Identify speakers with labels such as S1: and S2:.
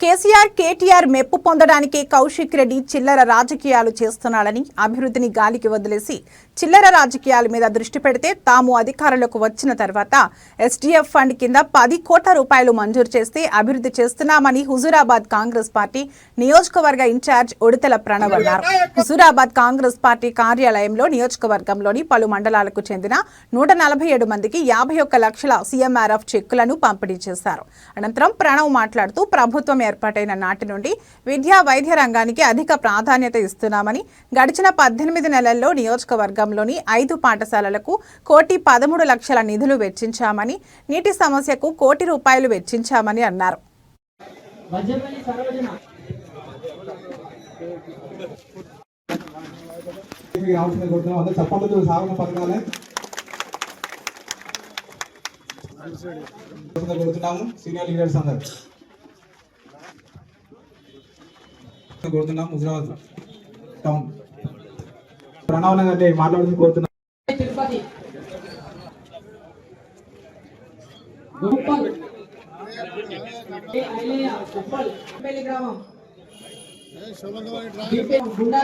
S1: కేసీఆర్ కేటీఆర్ మెప్పు పొందడానికి కౌశిక్ రెడ్డి చిల్లర రాజకీయాలు చేస్తున్నాడని అభివృద్ధిని గాలికి వదిలేసి చిల్లర రాజకీయాల మీద దృష్టి పెడితే తాము అధికారంలోకి వచ్చిన తర్వాత ఎస్డీఎఫ్ ఫండ్ కింద పది కోట్ల రూపాయలు మంజూరు చేస్తే అభివృద్ధి చేస్తున్నామని హుజూరాబాద్ కాంగ్రెస్ పార్టీ నియోజకవర్గ ఇన్ఛార్జ్ ఉడతల ప్రణవ్ అన్నారు హుజూరాబాద్ కాంగ్రెస్ పార్టీ కార్యాలయంలో నియోజకవర్గంలోని పలు మండలాలకు చెందిన నూట నలభై ఏడు మందికి యాభై ఒక్క లక్షల సీఎంఆర్ఎఫ్ చెక్కులను పంపిణీ చేశారు. అనంతరం ప్రణవ్ మాట్లాడుతూ ప్రభుత్వం ఏర్పాటైన నాటి నుండి విద్యా వైద్య రంగానికి అధిక ప్రాధాన్యత ఇస్తున్నామని గడిచిన పద్దెనిమిది నెలల్లో నియోజకవర్గంలోని ఐదు పాఠశాలలకు కోటి పదమూడు లక్షల నిధులు వెచ్చించామని నీటి సమస్యకు కోటి రూపాయలు వెచ్చించామని అన్నారు.
S2: చప్పట్లతో సాగున పథకాలే కొడుతున్నాము సీనియర్ లీడర్స్ అందరు. కొడుతున్నాం హుజరాబాద్ టౌన్ ప్రణవ్ అంటే మాట్లాడుతూ కోరుతున్నాం
S3: తిరుపతి గ్రామం గుండా